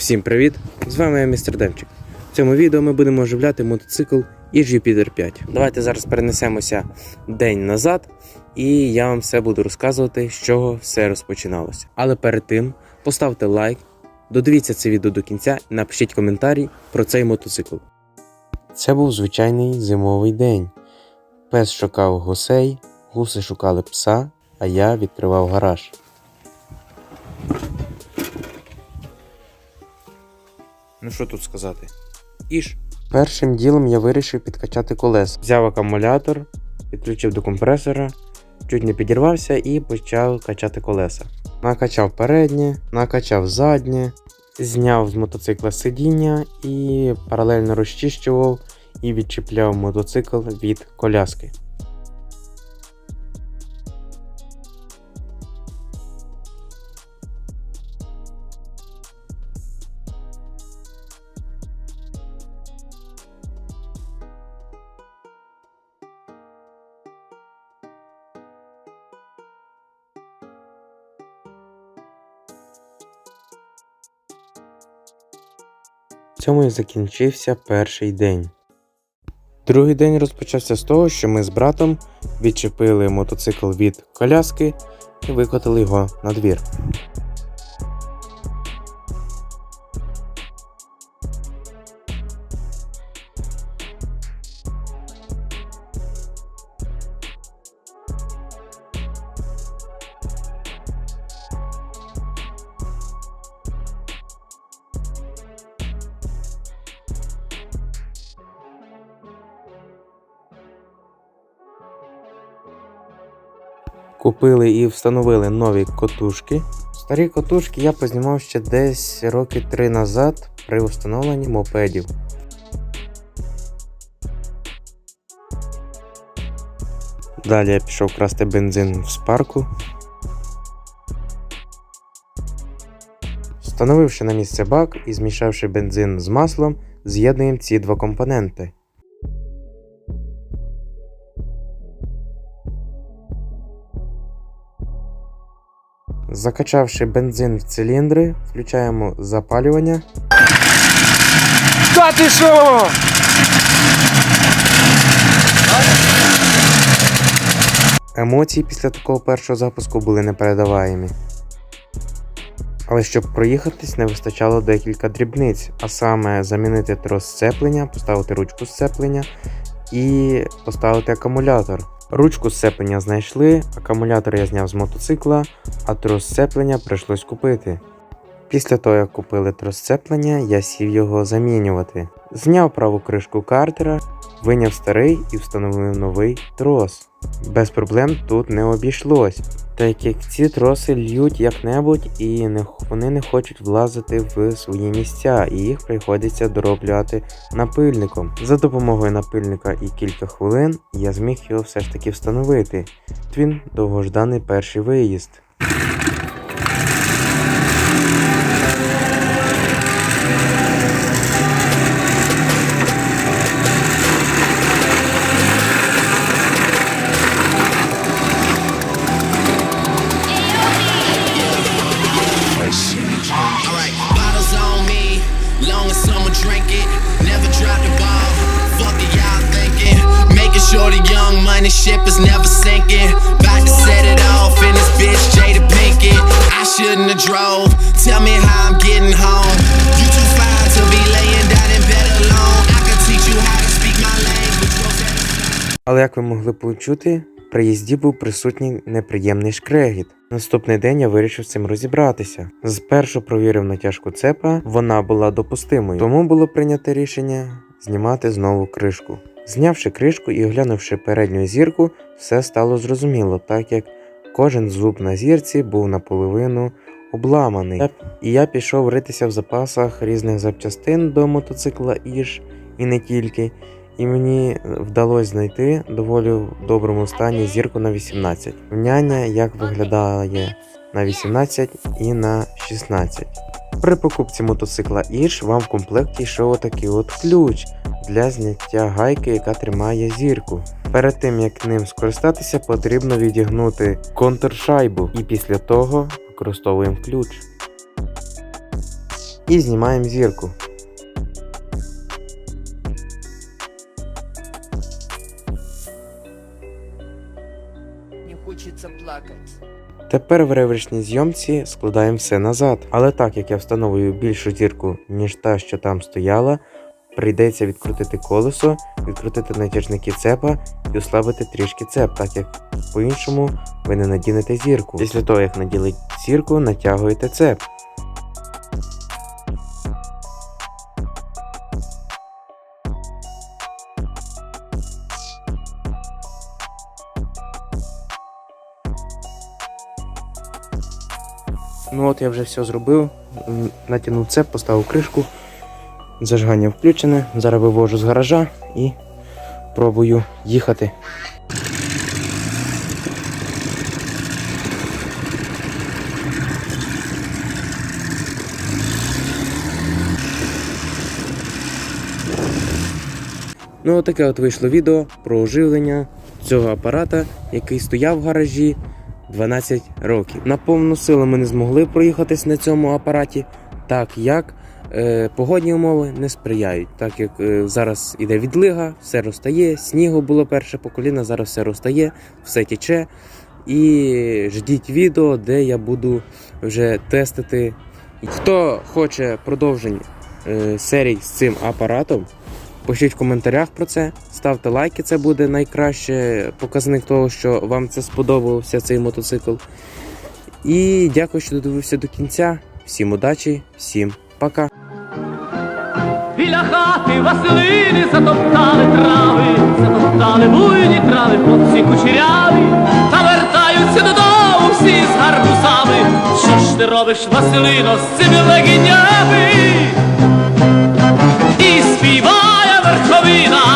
Всім привіт! З вами я містер Демчик. В цьому відео ми будемо оживляти мотоцикл Іж Jupiter 5. Давайте зараз перенесемося день назад, і я вам все буду розказувати, з чого все розпочиналося. Але перед тим поставте лайк, додивіться це відео до кінця і напишіть коментарі про цей мотоцикл. Це був звичайний зимовий день. Пес шукав гусей, гуси шукали пса, а я відкривав гараж. Ну що тут сказати? Іж. Першим ділом я вирішив підкачати колес. Взяв акумулятор, підключив до компресора, чуть не підірвався і почав качати колеса. Накачав переднє, накачав заднє, зняв з мотоцикла сидіння і паралельно розчищував і відчіпляв мотоцикл від коляски. Цьому і закінчився перший день. Другий день розпочався з того, що ми з братом відчепили мотоцикл від коляски і викотили його на двір. Купили і встановили нові котушки. Старі котушки я познімав ще десь роки три назад при встановленні мопедів. Далі я пішов красти бензин в спарку. Встановивши на місце бак і змішавши бензин з маслом, з'єднуємо ці два компоненти. Закачавши бензин в циліндри, включаємо запалювання. Та ти що? Емоції після такого першого запуску були непередаваємі. Але щоб проїхатись, не вистачало декілька дрібниць, а саме замінити трос сцеплення, поставити ручку сцеплення і поставити акумулятор. Ручку сцеплення знайшли, акумулятор я зняв з мотоцикла, а трос сцеплення прийшлось купити. Після того, як купили трос сцеплення, я сів його замінювати. Зняв праву кришку картера, виняв старий і встановив новий трос. Без проблем тут не обійшлось, так як ці троси льють як-небудь і не, вони не хочуть влазити в свої місця, і їх приходиться дороблювати напильником. За допомогою напильника і кілька хвилин я зміг його все ж таки встановити. От Він довгожданий перший виїзд. The young money ship is never sinking. About to set it off in this bitch, Jada Pinkett. I shouldn't have drove, tell me how I'm getting home. You too fine to be laying down in bed alone. I could teach you how to speak my language. Але як ви могли почути, при їзді був присутній неприємний шкрегіт. Наступний день я вирішив з цим розібратися. Спершу провірив натяжку цепа, вона була допустимою, тому було прийнято рішення знімати знову кришку. Знявши кришку і оглянувши передню зірку, все стало зрозуміло, так як кожен зуб на зірці був наполовину обламаний. І я пішов ритися в запасах різних запчастин до мотоцикла Іж і не тільки. І мені вдалося знайти доволі в доброму стані зірку на 18. Вняння як виглядає на 18 і на 16. При покупці мотоцикла Іж вам в комплекті йшов отакий от ключ для зняття гайки, яка тримає зірку. Перед тим як ним скористатися, потрібно відігнути контршайбу і після того використовуємо ключ. і знімаємо зірку. Не хочется плакать. Тепер в ревершній зйомці складаємо все назад. Але так як я встановлюю більшу зірку, ніж та, що там стояла, прийдеться відкрутити колесо, відкрутити натяжники цепа і ослабити трішки цеп, так як по-іншому ви не надінете зірку. Після того, як наділить зірку, натягуєте цеп. Ну от я вже все зробив. Натягнув цеп, поставив кришку. Зажигання включене. Зараз вивожу з гаража і пробую їхати. Ну, отаке от вийшло відео про оживлення цього апарата, який стояв в гаражі 12 років. На повну силу ми не змогли проїхатись на цьому апараті, так як е, погодні умови не сприяють. Так як е, зараз іде відлига, все розтає, снігу було перше по коліна, зараз все розтає, все тече. І ждіть відео, де я буду вже тестити. Хто хоче продовжень е, серій з цим апаратом, Пишіть в коментарях про це, ставте лайки, це буде найкраще показник того, що вам це сподобався цей мотоцикл. І дякую, що додивився до кінця. Всім удачі, всім пока. Біля хати Василини затоптали трави, затоптали буйні трави, хлопці кучеряві, та вертаються додому всі з гарбузами. Що ж ти робиш, Василино, з цими легінями? ছবি না।